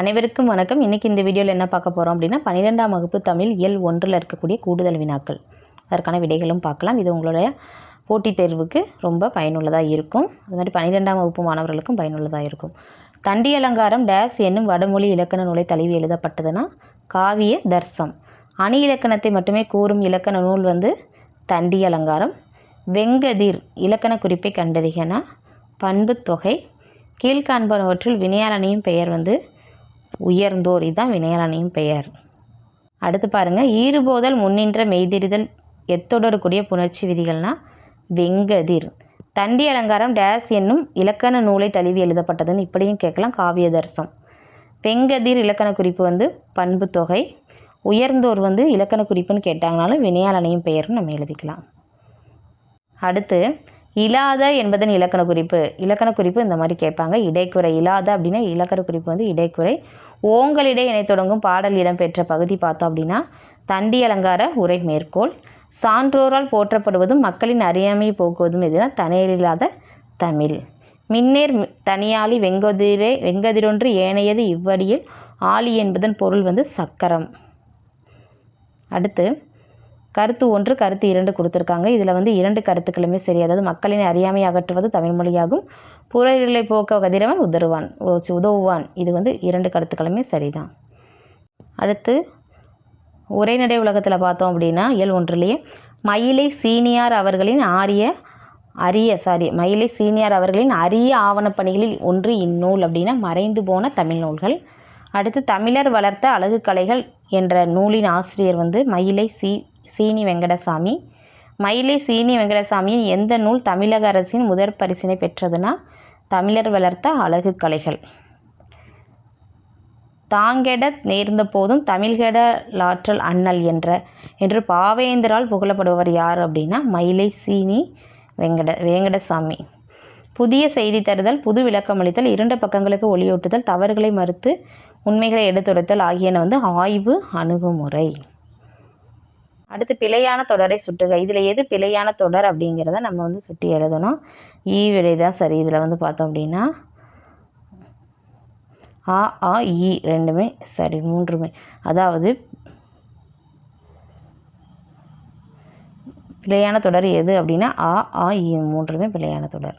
அனைவருக்கும் வணக்கம். இன்றைக்கி இந்த வீடியோவில் என்ன பார்க்க போகிறோம் அப்படின்னா பன்னிரெண்டாம் வகுப்பு தமிழ் இயல் ஒன்றில் இருக்கக்கூடிய கூடுதல் வினாக்கள். அதற்கான விடைகளும் பார்க்கலாம். இது உங்களுடைய போட்டித் தேர்வுக்கு ரொம்ப பயனுள்ளதாக இருக்கும். அது மாதிரி பன்னிரெண்டாம் வகுப்பு மாணவர்களுக்கும் பயனுள்ளதாக இருக்கும். தண்டி அலங்காரம் டேஸ் என்னும் வடமொழி இலக்கண நூலை தழுவி எழுதப்பட்டதுன்னா காவிய தர்சம். அணி இலக்கணத்தை மட்டுமே கூறும் இலக்கண நூல் வந்து தண்டி அலங்காரம். வெங்கதிர் இலக்கண குறிப்பை கண்டறிகனா பண்புத் தொகை. கீழ்காண்பனவற்றுள் வினையாளனையும் பெயர் வந்து உயர்ந்தோர் இதுதான் வினையாளனையும் பெயர். அடுத்து பாருங்கள் ஈறுபோதல் முன்னின்ற மெய்திரிதல் எத்தொடரக்கூடிய புணர்ச்சி விதிகள்னால் வெங்கதிர். தண்டி அலங்காரம் டேஸ் என்னும் இலக்கண நூலை தழுவி எழுதப்பட்டதுன்னு இப்படியும் கேட்கலாம் காவியதர்சம் வெங்கதிர் இலக்கண குறிப்பு வந்து பண்பு தொகை. உயர்ந்தோர் வந்து இலக்கண குறிப்புன்னு கேட்டாங்கனாலும் வினையாளனையும் பெயர்னு நம்ம எழுதிக்கலாம். அடுத்து இலாத என்பதன் இலக்கண குறிப்பு. இலக்கண குறிப்பு இந்த மாதிரி கேட்பாங்க. இடைக்குறை இல்லாத அப்படின்னா இலக்கண குறிப்பு வந்து இடைக்குறை. ஓங்களிடை இணை தொடங்கும் பாடல் இடம்பெற்ற பகுதி பார்த்தோம் அப்படின்னா தண்டி அலங்கார உரை மேற்கோள். சான்றோரால் போற்றப்படுவதும் மக்களின் அறியாமையை போக்குவதும் எதுனா தனையில்லாத தமிழ். மின்னேர் தனியாளி வெங்கதிரே வெங்கதிரொன்று ஏனையது இவ்வடியில் ஆளி என்பதன் பொருள் வந்து சக்கரம். அடுத்து கருத்து ஒன்று கருத்து இரண்டு கொடுத்துருக்காங்க. இதில் வந்து இரண்டு கருத்துக்களுமே சரி. அதாவது மக்களின் அறியாமை அகற்றுவது தமிழ் மொழியாகும். புறநிலை போக்க கதிரவன் உதருவான் ஓ, சி, உதவுவான். இது வந்து இரண்டு கருத்துக்களுமே சரிதான். அடுத்து உரைநடை உலகத்தில் பார்த்தோம் அப்படின்னா இயல் ஒன்றிலேயே மயிலை சீனியார் அவர்களின் ஆரிய அரிய சாரி மயிலை சீனியார் அவர்களின் அரிய ஆவணப்பணிகளில் ஒன்று இந்நூல் அப்படின்னா மறைந்து போன தமிழ் நூல்கள். அடுத்து தமிழர் வளர்த்த அழகு கலைகள் என்ற நூலின் ஆசிரியர் வந்து மயிலை சி சீனி வெங்கடசாமி. மயிலை சீனி வெங்கடசாமியின் எந்த நூல் தமிழக அரசின் முதற் பரிசினை பெற்றதுன்னா தமிழர் வளர்த்த அழகு கலைகள். தாங்கெட நேர்ந்த போதும் தமிழ்கெட லாற்றல் அண்ணல் என்ற என்று பாவேந்தரால் புகழப்படுபவர் யார் அப்படின்னா? மயிலை சீனி வெங்கட வேங்கடசாமி. புதிய செய்தி தருதல் புது விளக்கமளித்தல் இரண்டு பக்கங்களுக்கு ஒளியூட்டுதல் தவறுகளை மறுத்து உண்மைகளை எடுத்துரைத்தல் ஆகியன வந்து ஆய்வு அணுகுமுறை. அடுத்து பிழையான தொடரை சுட்டுக. இதில் எது பிழையான தொடர் அப்படிங்கிறத நம்ம வந்து சுட்டி எழுதணும். ஈ விடை தான் சரி. இதில் வந்து பார்த்தோம் அப்படின்னா ஆ ஆ இ ரெண்டுமே சரி மூன்றுமே. அதாவது பிழையான தொடர் எது அப்படின்னா ஆ ஆ இ மூன்றுமே பிழையான தொடர்.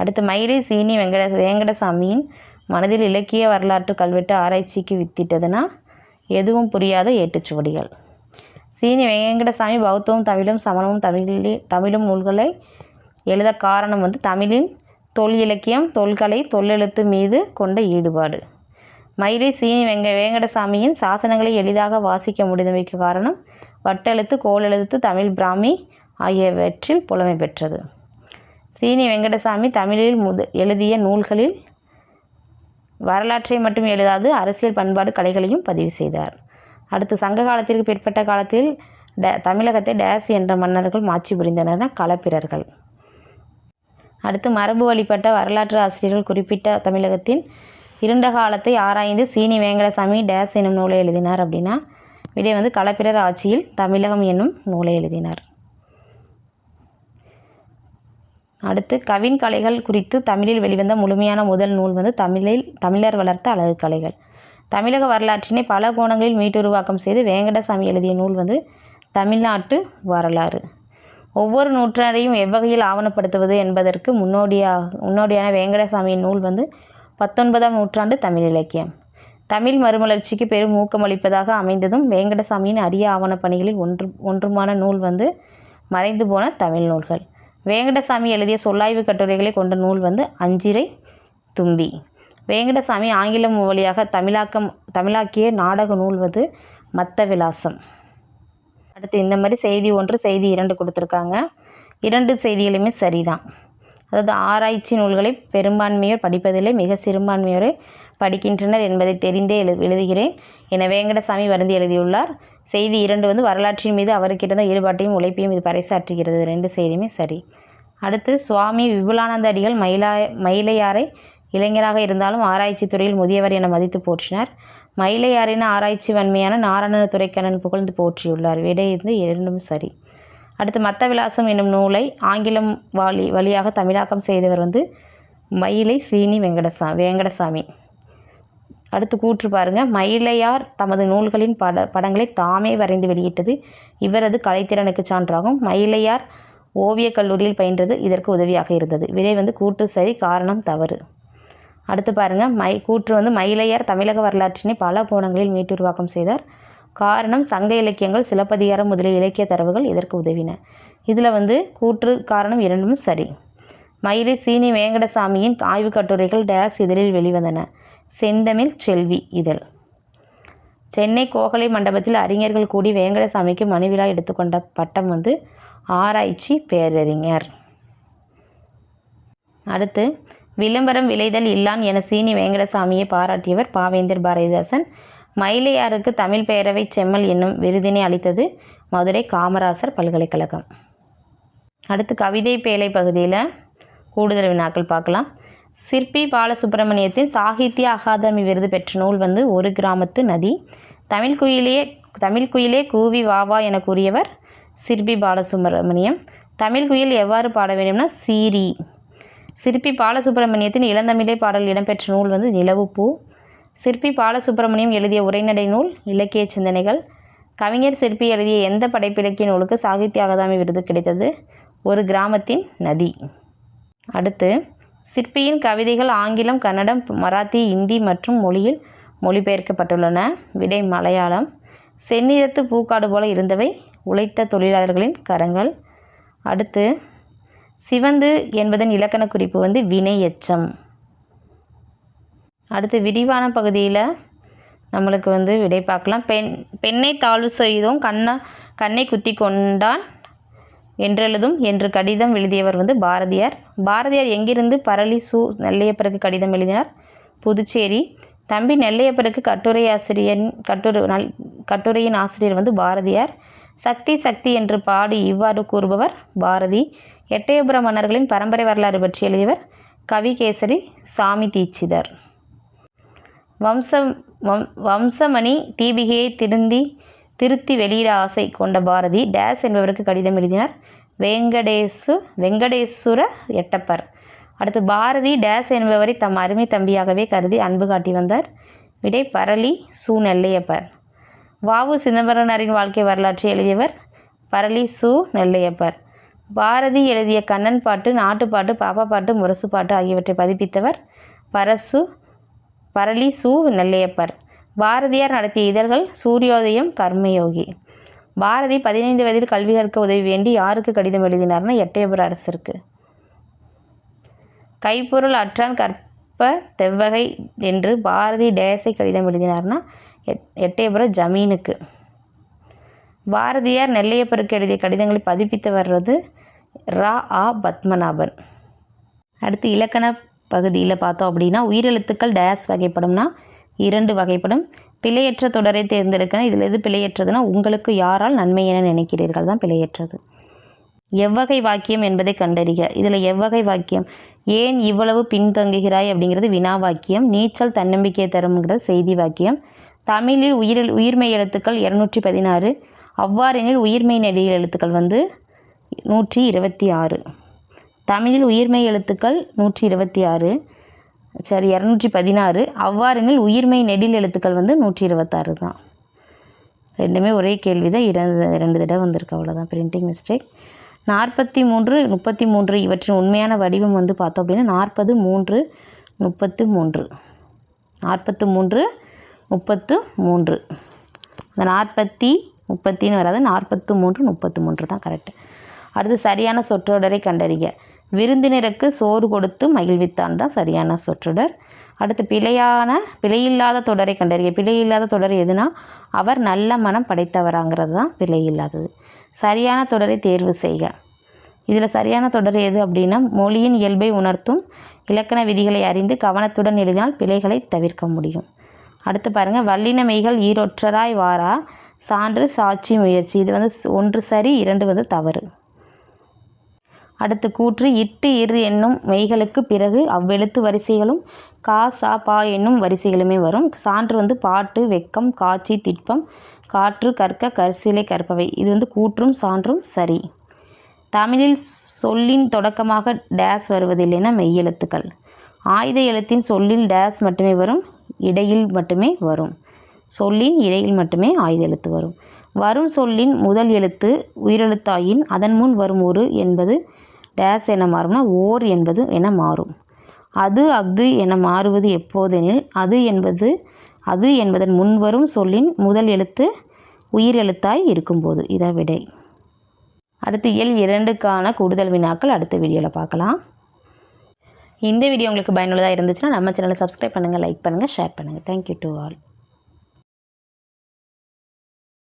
அடுத்து மயிலை சீனி வெங்கட வேங்கடசாமியின் மனதில் இலக்கிய வரலாற்று கல்வெட்டு ஆராய்ச்சிக்கு வித்திட்டதுன்னா எதுவும் புரியாத ஏட்டுச்சுவடிகள். சீனி வெங்கடசாமி பௌத்தமும் தமிழும் சமணமும் தமிழில் தமிழும் நூல்களை எழுத காரணம் வந்து தமிழின் தொல் இலக்கியம் தொல்கலை தொல்லெழுத்து மீது கொண்ட ஈடுபாடு. மயிலை சீனி வெங்க வேங்கடசாமியின் சாசனங்களை எளிதாக வாசிக்க முடிந்தமைக்கு காரணம் வட்டெழுத்து கோலெழுத்து தமிழ் பிராமி ஆகியவற்றில் புலமை பெற்றது. சீனி வெங்கடசாமி தமிழில் முத எழுதிய நூல்களில் வரலாற்றை மட்டும் எழுதாது அரசியல் பண்பாடு கலைகளையும் பதிவு செய்தார். அடுத்து சங்க காலத்திற்கு பிற்பட்ட காலத்தில் டே தமிழகத்தை டேஸ் என்ற மன்னர்கள் மாட்சி புரிந்தனர் களப்பிரர்கள். அடுத்து மரபு வழிபட்ட வரலாற்று ஆசிரியர்கள் குறிப்பிட்ட தமிழகத்தின் இருண்ட காலத்தை ஆராய்ந்து சீனி வேங்கடசாமி டேஸ் என்னும் நூலை எழுதினார் அப்படின்னா விடை வந்து களப்பிரர் ஆட்சியில் தமிழகம் என்னும் நூலை எழுதினார். அடுத்து கவின் கலைகள் குறித்து தமிழில் வெளிவந்த முழுமையான முதல் நூல் வந்து தமிழில் தமிழர் வளர்த்த அழகு கலைகள். தமிழக வரலாற்றினை பல கோணங்களில் மீட்டுருவாக்கம் செய்து வேங்கடசாமி எழுதிய நூல் வந்து தமிழ்நாட்டு வரலாறு. ஒவ்வொரு நூற்றாண்டையும் எவ்வகையில் ஆவணப்படுத்துவது என்பதற்கு முன்னோடியாக முன்னோடியான வேங்கடசாமியின் நூல் வந்து பத்தொன்பதாம் நூற்றாண்டு தமிழ் இலக்கியம். தமிழ் மறுமலர்ச்சிக்கு பெரும் ஊக்கமளிப்பதாக அமைந்ததும் வேங்கடசாமியின் அரிய ஆவணப் பணிகளில் ஒன்று ஒன்றுமான நூல் வந்து மறைந்து போன தமிழ் நூல்கள். வேங்கடசாமி எழுதிய சொல்லாய்வு கட்டுரைகளை கொண்ட நூல் வந்து அஞ்சிரை தும்பி. வேங்கடசாமி ஆங்கிலம் வழியாக தமிழாக்கம் தமிழாக்கிய நாடக நூல்வது மத்த விலாசம் அடுத்து இந்த மாதிரி செய்தி ஒன்று செய்தி இரண்டு கொடுத்துருக்காங்க. இரண்டு செய்திகளுமே சரிதான். அதாவது ஆராய்ச்சி நூல்களை பெரும்பான்மையோர் படிப்பதில்லை மிக சிறுபான்மையோரே படிக்கின்றனர் என்பதை தெரிந்தே எழு எழுதுகிறேன். என வேங்கடசாமி வருந்தி எழுதியுள்ளார். செய்தி இரண்டு வந்து வரலாற்றின் மீது அவருக்கு இருந்த ஈடுபாட்டையும் உழைப்பையும் இது பறைசாற்றுகிறது. ரெண்டு செய்தியுமே சரி. அடுத்து சுவாமி விபுலானந்த அடிகள் மயிலா மயிலையாரை இளைஞராக இருந்தாலும் ஆராய்ச்சி துறையில் முதியவர் என மதித்து போற்றினார். மயிலையாரின் ஆராய்ச்சி வன்மையான நாராயண துரைக்கண்ணன் புகழ்ந்து போற்றியுள்ளார். விடை இருந்து இரண்டும் சரி. அடுத்து மத்த விலாசம் என்னும் நூலை ஆங்கிலம் வழி வழியாக தமிழாக்கம் செய்தவர் வந்து மயிலை சீனி வெங்கடசா வெங்கடசாமி. அடுத்து கூற்று பாருங்க. மயிலையார் தமது நூல்களின் பட படங்களை தாமே வரைந்து வெளியிட்டது. இவரது கலைத்திறனுக்கு சான்றாகும். மயிலையார் ஓவியக் கல்லூரியில் பயின்றது இதற்கு உதவியாக இருந்தது. விடை வந்து கூற்று சரி காரணம் தவறு. அடுத்து பாருங்க மை கூற்று வந்து மயிலையார் தமிழக வரலாற்றினை பல கோணங்களில் மீட்டுருவாக்கம் செய்தார். காரணம் சங்க இலக்கியங்கள் சிலப்பதிகாரம் முதலிய இலக்கிய தரவுகள் இதற்கு உதவின. இதில் வந்து கூற்று காரணம் இரண்டும் சரி. மயிலை சீனி வேங்கடசாமியின் ஆய்வுக் கட்டுரைகள் டேஸ் இதழில் வெளிவந்தன. செந்தமிழ் செல்வி இதழ். சென்னை கோகலை மண்டபத்தில் அறிஞர்கள் கூடி வேங்கடசாமிக்கு மனுவிழா எடுத்துக்கொண்ட பட்டம் வந்து ஆராய்ச்சி பேரறிஞர். அடுத்து விளம்பரம் விளைதல் இல்லான் என சீனி வேங்கடசாமியை பாராட்டியவர் பாவேந்தர் பாரதிதாசன். மயிலையாருக்கு தமிழ் பேரவை செம்மல் என்னும் விருதினை அளித்தது மதுரை காமராசர் பல்கலைக்கழகம். அடுத்து கவிதை பேழை பகுதியில் கூடுதல் வினாக்கள் பார்க்கலாம். சிற்பி பாலசுப்ரமணியத்தின் சாகித்ய அகாதமி விருது பெற்ற நூல் வந்து ஒரு கிராமத்து நதி. தமிழ் குயிலே தமிழ் குயிலே கூவி வாவா என கூறியவர் சிற்பி பாலசுப்ரமணியம். தமிழ் குயில் எவ்வாறு பாட வேண்டும்னா சீரி. சிற்பி பாலசுப்ரமணியத்தின் இளந்தமிழே பாடல் இடம்பெற்ற நூல் வந்து நிலவுப்பூ. சிற்பி பாலசுப்ரமணியம் எழுதிய உரைநடை நூல் இலக்கிய சிந்தனைகள். கவிஞர் சிற்பி எழுதிய எந்த படைப்பிலக்கிய நூலுக்கு சாகித்ய அகாதமி விருது கிடைத்தது? ஒரு கிராமத்தின் நதி. அடுத்து சிற்பியின் கவிதைகள் ஆங்கிலம் கன்னடம் மராத்தி இந்தி மற்றும் மொழியில் மொழிபெயர்க்கப்பட்டுள்ளன. விடை மலையாளம். செந்நிறத்து பூக்காடு போல இருந்தவை உழைத்த தொழிலாளர்களின் கரங்கள். அடுத்து சிவந்து என்பதன் இலக்கண குறிப்பு வந்து வினை எச்சம் அடுத்து விரிவான பகுதியில் நம்மளுக்கு வந்து விடை பார்க்கலாம். பெண் பெண்ணை தாழ்வு செய்தோம் கண்ணா கண்ணை குத்தி கொண்டான் என்றெழுதும் என்று கடிதம் எழுதியவர் வந்து பாரதியார். பாரதியார் எங்கிருந்து பரளி சு நெல்லையப்பருக்கு கடிதம் எழுதினார்? புதுச்சேரி. தம்பி நெல்லையப்பருக்கு கட்டுரை ஆசிரியன் கட்டுரை நல் கட்டுரையின் ஆசிரியர் வந்து பாரதியார். சக்தி சக்தி என்று பாடி இவ்வாறு கூறுபவர் பாரதி. எட்டயபுர மன்னர்களின் பரம்பரை வரலாறு பற்றி எழுதியவர் கவிகேசரி சாமி தீட்சிதர். வம்சம் வம் வம்சமணி தீபிகையை திருந்தி திருத்தி வெளியிட ஆசை கொண்ட பாரதி டேஸ் என்பவருக்கு கடிதம் எழுதினார். வெங்கடேசு வெங்கடேஸ்வர எட்டப்பர். அடுத்து பாரதி டேஸ் என்பவரை தம் அருமை தம்பியாகவே கருதி அன்பு காட்டி வந்தார். விடை பரளி சு நெல்லையப்பர். வாவு சிதம்பரனாரின் வாழ்க்கை வரலாற்றை எழுதியவர் பரளி சு நெல்லையப்பர். பாரதி எழுதிய கண்ணன் பாட்டு நாட்டுப்பாட்டு பாப்பா பாட்டு முரசு பாட்டு ஆகியவற்றை பதிப்பித்தவர் பரசு பரளி சு நெல்லையப்பர். பாரதியார் நடத்திய இதழ்கள் சூரியோதயம் கர்மயோகி. பாரதி பதினைந்து வயதில் கல்வி கற்க உதவி வேண்டி யாருக்கு கடிதம் எழுதினார்னா எட்டயபுர அரசருக்கு. கைப்பொருள் அற்றான் கற்ப தெவ்வகை என்று பாரதி டேசை கடிதம் எழுதினார்னா எட் எட்டயபுர ஜமீனுக்கு. பாரதியார் நெல்லையப்பருக்கு எழுதிய கடிதங்களை பதிப்பித்து வர்றது ரா ஆ பத்மநாபன். அடுத்து இலக்கண பகுதியில் பார்த்தோம் அப்படின்னா உயிரெழுத்துக்கள் டேஸ் வகைப்படும்னா இரண்டு வகைப்படும். பிழையற்ற தொடரை தேர்ந்தெடுக்கணும். இதில் எது பிழையற்றதுன்னா உங்களுக்கு யாரால் நன்மை என நினைக்கிறீர்கள் தான் பிழையற்றது. எவ்வகை வாக்கியம் என்பதை கண்டறிக. இதில் எவ்வகை வாக்கியம்? ஏன் இவ்வளவு பின்தங்குகிறாய் அப்படிங்கிறது வினா வாக்கியம். நீச்சல் தன்னம்பிக்கையை தரும்ங்கிறது செய்தி வாக்கியம். தமிழில் உயிரில் உயிர்மெய் எழுத்துக்கள் இரநூற்றி பதினாறு. அவ்வாறெனில் உயிர்மெய் நெடில் எழுத்துக்கள் வந்து நூற்றி இருபத்தி ஆறு. தமிழில் உயிர்மெய் எழுத்துக்கள் நூற்றி இருபத்தி ஆறு. சரி இரநூற்றி பதினாறு. அவ்வாறெனில் உயிர்மெய் நெடில் எழுத்துக்கள் வந்து நூற்றி இருபத்தாறு தான். ரெண்டுமே ஒரே கேள்வி தான் இரண்டு ரெண்டு தடவை வந்திருக்கு. அவ்வளோதான் பிரிண்டிங் மிஸ்டேக் நாற்பத்தி மூன்று முப்பத்தி மூன்று இவற்றின் உண்மையான வடிவம் வந்து பார்த்தோம் அப்படின்னா நாற்பது மூன்று முப்பத்து மூன்று. நாற்பத்து மூன்று முப்பத்து மூன்று. இந்த நாற்பத்தி முப்பத்தின்னு வராது. நாற்பத்து மூன்று முப்பத்து மூன்று தான் கரெக்டு அடுத்து சரியான சொற்றொடரை கண்டறிக. விருந்தினருக்கு சோறு கொடுத்து மகிழ்வித்தான் தான் சரியான சொற்றொடர். அடுத்து பிழையான பிழையில்லாத தொடரை கண்டறிய பிழையில்லாத தொடர் எதுனா? அவர் நல்ல மனம் படைத்தவராங்கிறது தான் பிழையில்லாதது சரியான தொடரை தேர்வு செய்க. இதில் சரியான தொடர் எது அப்படின்னா மொழியின் இயல்பை உணர்த்தும் இலக்கண விதிகளை அறிந்து கவனத்துடன் எழுதினால் பிழைகளை தவிர்க்க முடியும். அடுத்து பாருங்கள் வல்லின மெய்கள் ஈரொற்றராய் வாரா சான்று சாட்சி முயற்சி. இது வந்து ஒன்று சரி இரண்டு வந்து தவறு. அடுத்து கூற்று இட்டு இரு என்னும் மெய்களுக்கு பிறகு அவ்வெழுத்து வரிசைகளும் கா சா பா என்னும் வரிசைகளுமே வரும். சான்று வந்து பாட்டு வெக்கம் காட்சி திட்பம் காற்று கற்க கரிசிலை கற்பவை. இது வந்து கூற்றும் சான்றும் சரி. தமிழில் சொல்லின் தொடக்கமாக டேஸ் வருவதில்லைன்னா மெய்யெழுத்துக்கள். ஆயுத எழுத்தின் சொல்லில் டேஸ் மட்டுமே வரும் இடையில் மட்டுமே வரும். சொல்லின் இடையில் மட்டுமே ஆயுத எழுத்து வரும். வரும் சொல்லின் முதல் எழுத்து உயிரெழுத்தாயின் அதன் முன் வரும் ஒரு என்பது டேஸ் என மாறும்னா ஓர் என்பது என மாறும். அது அஃது என மாறுவது எப்போதெனில் அது என்பது அது என்பதன் முன்வரும் சொல்லின் முதல் எழுத்து உயிர் எழுத்தாய் இருக்கும்போது. இதான் விடை. அடுத்து எல் இரண்டுக்கான கூடுதல் வினாக்கள் அடுத்த வீடியோவில் பார்க்கலாம். இந்த வீடியோ உங்களுக்கு பயனுள்ளதாக இருந்துச்சுன்னா நம்ம சேனலை சப்ஸ்கிரைப் பண்ணுங்கள் லைக் பண்ணுங்கள் ஷேர் பண்ணுங்கள் தேங்க்யூ டு ஆல்